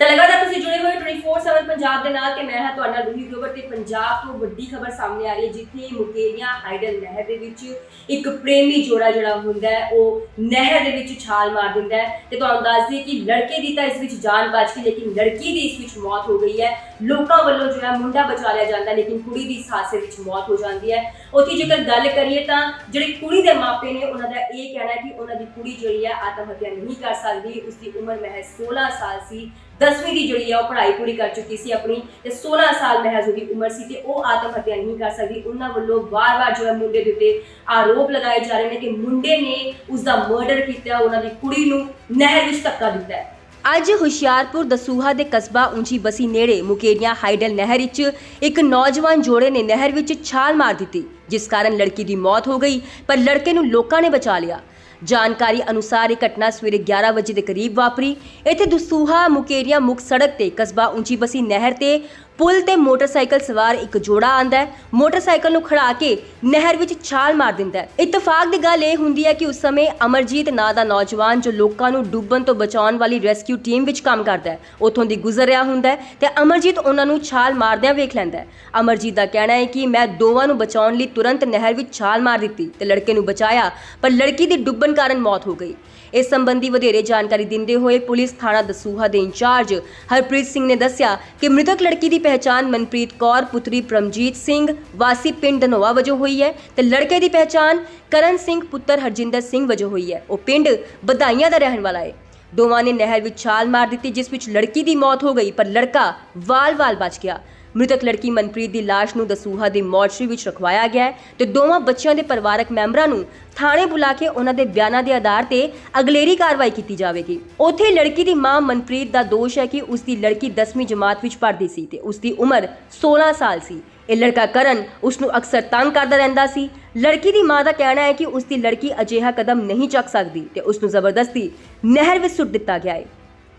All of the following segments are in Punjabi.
ਤਾਂ ਲਗਾਤਾਰ ਤੁਸੀਂ ਜੁੜੇ ਹੋਏ 24/7 ਪੰਜਾਬ ਦੇ ਨਾਲ ਤੇ ਮੈਂ ਹਾਂ ਤੁਹਾਡਾ ਰੂਹੀ ਗਰੋਵਰ ਤੇ ਪੰਜਾਬ ਤੋਂ ਵੱਡੀ ਖਬਰ ਸਾਹਮਣੇ ਆ ਰਹੀ ਹੈ, ਜਿੱਥੇ ਮੁਕੇਰੀਆਂ ਹਾਈਡਲ ਨਹਿਰ ਦੇ ਵਿੱਚ ਇੱਕ ਪ੍ਰੇਮੀ ਜੋੜਾ ਜਿਹੜਾ ਹੁੰਦਾ ਹੈ, ਉਹ ਨਹਿਰ ਦੇ ਵਿੱਚ ਛਾਲ ਮਾਰ ਦਿੰਦਾ ਹੈ ਤੇ ਤੁਹਾਨੂੰ ਦੱਸ ਦਈਏ ਕਿ ਲੜਕੇ ਦੀ ਤਾਂ ਇਸ ਵਿੱਚ ਜਾਨ ਬਚ ਗਈ, ਲੇਕਿਨ ਲੜਕੀ ਦੀ ਇਸ ਵਿੱਚ ਮੌਤ ਹੋ ਗਈ ਹੈ। ਲੋਕਾਂ ਵੱਲੋਂ ਜੋ ਹੈ ਮੁੰਡਾ ਬਚਾ ਲਿਆ ਜਾਂਦਾ, ਲੇਕਿਨ ਕੁੜੀ ਦੀ ਇਸ ਹਾਦਸੇ ਵਿੱਚ ਮੌਤ ਹੋ ਜਾਂਦੀ ਹੈ। ਉੱਥੇ ਜੇਕਰ ਗੱਲ ਕਰੀਏ ਤਾਂ ਜਿਹੜੇ ਕੁੜੀ ਦੇ ਮਾਪੇ ਨੇ, ਉਹਨਾਂ ਦਾ ਇਹ ਕਹਿਣਾ ਕਿ ਉਹਨਾਂ ਦੀ ਕੁੜੀ ਜਿਹੜੀ ਹੈ ਆਤਮ ਹੱਤਿਆ ਨਹੀਂ ਕਰ ਸਕਦੀ। ਉਸ ਦੀ ਉਮਰ ਮਹਿਜ਼ 16 ਸਾਲ ਸੀ। 10ਵੀਂ ਦੀ ਜਿਹੜੀ ਆ ਉਹ ਪੜ੍ਹਾਈ ਪੂਰੀ ਕਰ ਚੁੱਕੀ ਸੀ ਆਪਣੀ ਤੇ 16 ਸਾਲ ਮਹਿਜ਼ ਉਹਦੀ ਉਮਰ ਸੀ ਤੇ ਉਹ ਆਤਮ ਹੱਤਿਆ ਨਹੀਂ ਕਰ ਸਕਦੀ। ਉਹਨਾਂ ਵੱਲੋਂ ਵਾਰ-ਵਾਰ ਜੋ ਹੈ ਮੁੰਡੇ ਦੇ ਉੱਤੇ ਆਰੋਪ ਲਗਾਏ ਜਾ ਰਹੇ ਨੇ ਕਿ ਮੁੰਡੇ ਨੇ ਉਸ ਦਾ ਮਰਡਰ ਕੀਤਾ, ਉਹਨਾਂ ਦੀ ਕੁੜੀ ਨੂੰ ਨਹਿਰ ਵਿੱਚ ਧੱਕਾ ਦਿੱਤਾ ਹੈ। ਅੱਜ ਹੁਸ਼ਿਆਰਪੁਰ ਦਸੂਹਾ ਦੇ ਕਸਬਾ ਉਂਚੀ ਬਸੀ ਨੇੜੇ ਮੁਕੇਰੀਆਂ ਹਾਈਡਲ ਨਹਿਰ ਵਿੱਚ ਇੱਕ ਨੌਜਵਾਨ ਜੋੜੇ ਨੇ ਨਹਿਰ ਵਿੱਚ ਛਾਲ ਮਾਰ ਦਿੱਤੀ, ਜਿਸ ਕਾਰਨ ਲੜਕੀ ਦੀ ਮੌਤ ਹੋ ਗਈ, ਪਰ ਲੜਕੇ ਨੂੰ ਲੋਕਾਂ ਨੇ ਬਚਾ ਲਿਆ। ਜਾਣਕਾਰੀ ਅਨੁਸਾਰ ਇਹ ਘਟਨਾ ਸਵੇਰੇ 11 ਵਜੇ ਦੇ ਕਰੀਬ ਵਾਪਰੀ। ਇੱਥੇ ਦਸੂਹਾ ਮੁਕੇਰੀਆਂ ਮੁੱਖ ਸੜਕ ਤੇ ਕਸਬਾ ਉੱਚੀ ਬਸੀ ਨਹਿਰ ਤੇ ਪੁਲ ਤੇ ਮੋਟਰਸਾਈਕਲ ਸਵਾਰ ਇੱਕ ਜੋੜਾ ਆਂਦਾ ਹੈ। ਮੋਟਰਸਾਈਕਲ ਨੂੰ ਖੜਾ ਕੇ ਨਹਿਰ ਵਿੱਚ ਛਾਲ ਮਾਰ ਦਿੰਦਾ ਹੈ। ਇਤਫਾਕ ਦੀ ਗੱਲ ਇਹ ਹੁੰਦੀ ਹੈ ਕਿ ਉਸ ਸਮੇਂ ਅਮਰਜੀਤ ਨਾਂ ਦਾ ਨੌਜਵਾਨ ਜੋ ਲੋਕਾਂ ਨੂੰ ਡੁੱਬਣ ਤੋਂ ਬਚਾਉਣ ਵਾਲੀ ਰੈਸਕਿਊ ਟੀਮ ਵਿੱਚ ਕੰਮ ਕਰਦਾ ਹੈ, ਉੱਥੋਂ ਦੀ ਗੁਜ਼ਰ ਰਿਹਾ ਹੁੰਦਾ ਹੈ ਤੇ ਅਮਰਜੀਤ ਉਹਨਾਂ ਨੂੰ ਛਾਲ ਮਾਰਦਿਆਂ ਵੇਖ ਲੈਂਦਾ ਹੈ। ਅਮਰਜੀਤ ਦਾ ਕਹਿਣਾ ਹੈ ਕਿ ਮੈਂ ਦੋਵਾਂ ਨੂੰ ਬਚਾਉਣ ਲਈ ਤੁਰੰਤ ਨਹਿਰ ਵਿੱਚ ਛਾਲ ਮਾਰ ਦਿੱਤੀ ਤੇ ਲੜਕੇ ਨੂੰ ਬਚਾਇਆ, ਪਰ ਲੜਕੀ ਦੀ ਡੁੱਬਣ ਕਾਰਨ ਮੌਤ ਹੋ ਗਈ। ਇਸ ਸੰਬੰਧੀ ਵਧੇਰੇ ਜਾਣਕਾਰੀ ਦਿੰਦੇ ਹੋਏ ਪੁਲਿਸ ਥਾਣਾ ਦਸੂਹਾ ਦੇ ਇੰਚਾਰਜ ਹਰਪ੍ਰੀਤ ਸਿੰਘ ਨੇ ਦੱਸਿਆ ਕਿ ਮ੍ਰਿਤਕ ਲੜਕੀ ਦੀ ਪਹਿਚਾਣ ਮਨਪ੍ਰੀਤ ਕੌਰ, ਪੁੱਤਰੀ ਪ੍ਰਮਜੀਤ ਸਿੰਘ, ਵਾਸੀ ਪਿੰਡ ਧਨੋਆ ਵਜੋਂ ਹੋਈ ਹੈ ਤੇ ਲੜਕੇ ਦੀ ਪਹਿਚਾਣ ਕਰਨ ਸਿੰਘ ਪੁੱਤਰ ਹਰਜਿੰਦਰ ਸਿੰਘ ਵਜੋਂ ਹੋਈ ਹੈ। ਉਹ ਪਿੰਡ ਬਧਾਈਆਂ ਦਾ ਰਹਿਣ ਵਾਲਾ ਹੈ। ਦੋਵਾਂ ਨੇ ਨਹਿਰ ਵਿੱਚ ਛਾਲ ਮਾਰ ਦਿੱਤੀ, ਜਿਸ ਵਿੱਚ ਲੜਕੀ ਦੀ ਮੌਤ ਹੋ ਗਈ, ਪਰ ਲੜਕਾ ਵਾਲ-ਵਾਲ ਬਚ ਗਿਆ। ਮ੍ਰਿਤਕ ਲੜਕੀ ਮਨਪ੍ਰੀਤ ਦੀ ਲਾਸ਼ ਨੂੰ ਦਸੂਹਾ ਦੇ ਮੋਰਚਰੀ ਵਿੱਚ ਰਖਵਾਇਆ ਗਿਆ ਹੈ ਤੇ ਦੋਵਾਂ ਬੱਚਿਆਂ ਦੇ ਪਰਿਵਾਰਕ ਮੈਂਬਰਾਂ ਨੂੰ ਥਾਣੇ ਬੁਲਾ ਕੇ ਉਹਨਾਂ ਦੇ ਬਿਆਨਾਂ ਦੇ ਆਧਾਰ ਤੇ ਅਗਲੇਰੀ ਕਾਰਵਾਈ ਕੀਤੀ ਜਾਵੇਗੀ। ਉੱਥੇ ਲੜਕੀ ਦੀ ਮਾਂ ਮਨਪ੍ਰੀਤ ਦਾ ਦੋਸ਼ ਹੈ ਕਿ ਉਸ ਦੀ ਲੜਕੀ 10ਵੀਂ ਜਮਾਤ ਵਿੱਚ ਪੜ੍ਹਦੀ ਸੀ ਤੇ ਉਸ ਦੀ ਉਮਰ 16 ਸਾਲ ਸੀ। ਇਹ ਲੜਕਾ ਕਰਨ ਉਸ ਨੂੰ ਅਕਸਰ ਤੰਗ ਕਰਦਾ ਰਹਿੰਦਾ ਸੀ। ਲੜਕੀ ਦੀ ਮਾਂ ਦਾ ਕਹਿਣਾ ਹੈ ਕਿ ਉਸ ਦੀ ਲੜਕੀ ਅਜਿਹਾ ਕਦਮ ਨਹੀਂ ਚੱਕ ਸਕਦੀ ਤੇ ਉਸ ਨੂੰ ਜ਼ਬਰਦਸਤੀ ਨਹਿਰ ਵਿੱਚ ਸੁੱਟ ਦਿੱਤਾ ਗਿਆ ਹੈ।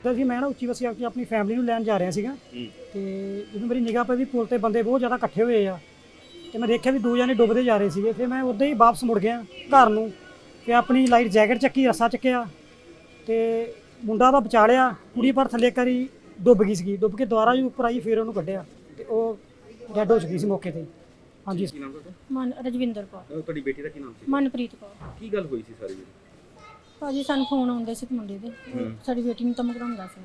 ਤਾਂ ਜੀ ਮੈਂ ਨਾ ਉੱਚੀ ਵਸੀ ਆਪਣੀ ਫੈਮਿਲੀ ਨੂੰ ਲੈਣ ਜਾ ਰਿਹਾ ਸੀਗਾ। ਤੇ ਜਦੋਂ ਮੇਰੀ ਨਿਗਾਹ ਪਈ ਵੀ ਪੁਲ ਤੇ ਬੰਦੇ ਬਹੁਤ ਜ਼ਿਆਦਾ ਇਕੱਠੇ ਹੋਏ ਆ ਤੇ ਮੈਂ ਦੇਖਿਆ ਵੀ ਦੋ ਜਣੇ ਡੁੱਬਦੇ ਜਾ ਰਹੇ ਸੀਗੇ। ਫਿਰ ਮੈਂ ਉਦਾਂ ਹੀ ਵਾਪਸ ਮੁੜ ਗਿਆ ਘਰ ਨੂੰ ਤੇ ਆਪਣੀ ਲਾਈਟ ਜੈਕਟ ਚੱਕੀ ਰੱਸਾ ਚੱਕਿਆ ਤੇ ਮੁੰਡਾ ਦਾ ਬਚਾ ਲਿਆ ਕੁੜੀ ਪਰ ਥੱਲੇ ਕਰੀ ਡੁੱਬ ਗਈ ਸੀਗੀ। ਡੁੱਬ ਕੇ ਦੁਬਾਰਾ ਜੀ ਉੱਪਰ ਆਈ ਫਿਰ ਉਹਨੂੰ ਕੱਢਿਆ ਤੇ ਉਹ ਡੈਡ ਹੋ ਚੁੱਕੀ ਸੀ ਮੌਕੇ ਤੇ। ਹਾਂਜੀ। ਕੀ ਨਾਮ ਤੁਹਾਡਾ? ਮਨ ਰਜਵਿੰਦਰ ਕੌਰ। ਤੁਹਾਡੀ ਬੇਟੀ ਦਾ ਕੀ ਨਾਮ ਸੀ? ਮਨਪ੍ਰੀਤ ਕੌਰ। ਕੀ ਗੱਲ ਹੋਈ ਸੀ ਸਾਰੀ? ਜੀ ਭਾਜੀ ਸਾਨੂੰ ਫੋਨ ਆਉਂਦੇ ਸੀ ਮੁੰਡੇ ਦੇ। ਸਾਡੀ ਬੇਟੀ ਨੂੰ ਧਮਕ ਕਰਾਉਂਦਾ ਸੀ।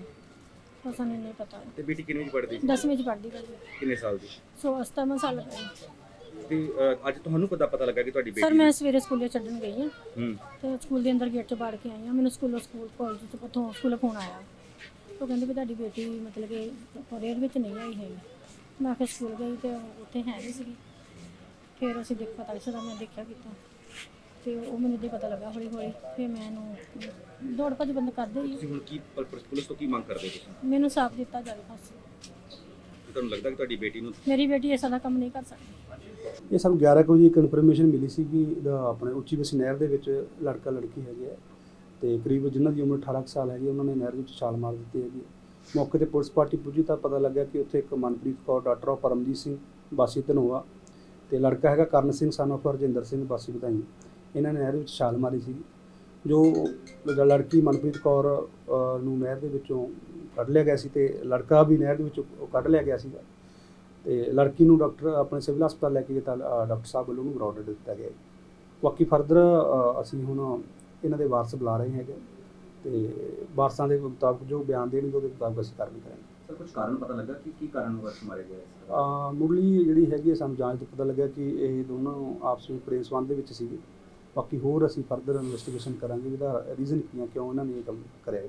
ਪਰ ਸਾਨੂੰ ਨਹੀਂ ਪਤਾ। ਤੇ ਬੇਟੀ ਕਿੰਨੇ ਵਿੱਚ ਪੜ੍ਹਦੀ ਸੀ? ਦਸਵੀਂ ਚ ਪੜ੍ਹਦੀ ਭਾਜੀ। ਕਿੰਨੇ ਸਾਲ ਦੀ? ਸੋ ਅਸਤਾ ਮੈਂ ਸਾਲ ਗਈ ਤੇ ਅਹ, ਅੱਜ ਤੁਹਾਨੂੰ ਕਦਾ ਪਤਾ ਲੱਗਾ ਕਿ ਤੁਹਾਡੀ ਸਰ ਬੇਟੀ ਮੈਂ ਸਵੇਰੇ ਸਕੂਲੇ ਛੱਡਣ ਗਈ ਹਾਂ। ਹੂੰ। ਤੇ ਸਕੂਲ ਦੇ ਅੰਦਰ ਗੇਟ 'ਚ ਵੜ ਕੇ ਆਈ ਹਾਂ। ਮੈਨੂੰ ਸਕੂਲੋਂ ਸਕੂਲ ਕਾਲਜ ਤੋਂ ਉੱਥੋਂ ਸਕੂਲੋਂ ਫੋਨ ਆਇਆ। ਉਹ ਕਹਿੰਦੇ ਵੀ ਤੁਹਾਡੀ ਬੇਟੀ ਮਤਲਬ ਕਿ ਕੋਰੀਅਰ ਵਿੱਚ ਨਹੀਂ ਆਈ ਹੈ ਮੈਂ ਫਿਰ ਸਕੂਲ ਗਈ ਤੇ ਉੱਥੇ ਹੈ ਨਹੀਂ ਸੀਗੀ। ਫਿਰ ਅਸੀਂ ਦੇਖ ਪਤਾ ਲੱਗਾ ਮੈਂ ਦੇਖਿਆ ਕੀਤਾ ਤੇ ਉਹ ਮੈਨੂੰ ਦੇ ਪਤਾ ਲੱਗਾ ਹੌਲੀ ਹੌਲੀ। ਫਿਰ ਮੈਂ ਇਹਨੂੰ ਦੌੜ ਭੱਜ ਬੰਦ ਕਰਦੇ ਹੀ ਤੁਸੀਂ ਹੁਣ ਕੀ ਪੁਲਿਸ ਤੋਂ ਕੀ ਮੰਗ ਕਰਦੇ ਹੋ ਤੁਸੀਂ? ਮੈਨੂੰ ਸਾਫ਼ ਦਿੱਤਾ ਜਾਵੇ ਬਸ। ਕਿ ਤੁਹਾਨੂੰ ਲੱਗਦਾ ਕਿ ਤੁਹਾਡੀ ਬੇਟੀ ਨੂੰ ਮੇਰੀ ਬੇਟੀ ਐਸਾ ਦਾ ਕੰਮ ਨਹੀਂ ਕਰ ਸਕਦੀ। ਇਹ ਸਾਨੂੰ 11 ਕੁ ਵਜੇ ਇਨਫੋਰਮੇਸ਼ਨ ਮਿਲੀ ਸੀ ਕਿ ਇਹਦਾ ਆਪਣੇ ਉੱਚੀ ਬਸੀ ਨਹਿਰ ਦੇ ਵਿੱਚ ਲੜਕਾ ਲੜਕੀ ਹੈਗੇ ਆ। ਤੇ ਕਰੀਬ ਜਿਨ੍ਹਾਂ ਦੀ ਉਮਰ 18 ਕੁ ਸਾਲ ਹੈਗੀ ਉਹਨਾਂ ਨੇ ਨਹਿਰ ਵਿੱਚ ਛਾਲ ਮਾਰ ਦਿੱਤੀ ਹੈਗੀ ਮੌਕੇ ਤੇ ਪੁਲਿਸ ਪਾਰਟੀ ਪੁੱਜੀ ਤਾਂ ਪਤਾ ਲੱਗਾ ਕਿ ਉੱਥੇ ਇੱਕ ਮਨਪ੍ਰੀਤ ਕੌਰ ਡਾਕਟਰ ਆਫ ਪਰਮਜੀਤ ਸਿੰਘ ਬਾਸੀ ਧਨੋਆ ਤੇ ਲੜਕਾ ਹੈਗਾ ਕਰਨ ਸਿੰਘ ਸਨ ਆਫ ਹਰਜਿੰਦਰ ਸਿੰਘ ਬਾਸੀ ਵਧਾਈ ਇਹਨਾਂ ਨੇ ਨਹਿਰ ਵਿੱਚ ਛਾਲ ਮਾਰੀ ਸੀ ਜੋ ਲੜਕੀ ਮਨਪ੍ਰੀਤ ਕੌਰ ਅ, ਨੂੰ ਨਹਿਰ ਦੇ ਵਿੱਚੋਂ ਕੱਢ ਲਿਆ ਗਿਆ ਸੀ ਤੇ ਲੜਕਾ ਵੀ ਨਹਿਰ ਦੇ ਵਿੱਚੋਂ ਕੱਢ ਲਿਆ ਗਿਆ ਸੀਗਾ। ਤੇ ਲੜਕੀ ਨੂੰ ਡਾਕਟਰ ਆਪਣੇ ਸਿਵਲ ਹਸਪਤਾਲ ਲੈ ਕੇ ਗਏ ਤਾਂ ਅ, ਡਾਕਟਰ ਸਾਹਿਬ ਵੱਲੋਂ ਉਹਨੂੰ ਆਰਡਰ ਦਿੱਤਾ ਗਿਆ। ਬਾਕੀ ਫਰਦਰ ਅਸੀਂ ਹੁਣ ਇਹਨਾਂ ਦੇ ਵਾਰਸ ਬੁਲਾ ਰਹੇ ਹੈਗੇ। ਤੇ ਵਾਰਸਾਂ ਦੇ ਮੁਤਾਬਕ ਜੋ ਬਿਆਨ ਦੇਣਗੇ ਉਹਦੇ ਮੁਤਾਬਕ ਅਸੀਂ ਕਾਰਵਾਈ ਕਰਾਂਗੇ। ਸਰ ਕੁਝ ਕਾਰਨ ਪਤਾ ਲੱਗਾ ਕਿ ਕੀ ਕਾਰਨ ਵਰਤ ਮਾਰੇ ਗਏ ਇਸ ਮੁੱਢਲੀ ਜਿਹੜੀ ਹੈਗੀ ਹੈ ਸਾਨੂੰ ਜਾਂਚ ਤੋਂ ਪਤਾ ਲੱਗਾ ਕਿ ਇਹ ਦੋਨੋਂ ਆਪਸ ਵਿੱਚ ਪ੍ਰੇਮ ਸੰਬੰਧ ਦੇ ਵਿੱਚ ਸੀਗੇ। ਬਾਕੀ ਹੋਰ ਅਸੀਂ ਫਰਦਰ ਇਨਵੈਸਟੀਗੇਸ਼ਨ ਕਰਾਂਗੇ ਵੀ ਇਹਦਾ ਰੀਜ਼ਨ ਕੀ ਹੈ, ਕਿਉਂ ਇਹਨਾਂ ਨੇ ਇਹ ਕੰਮ ਕਰਿਆ ਹੈ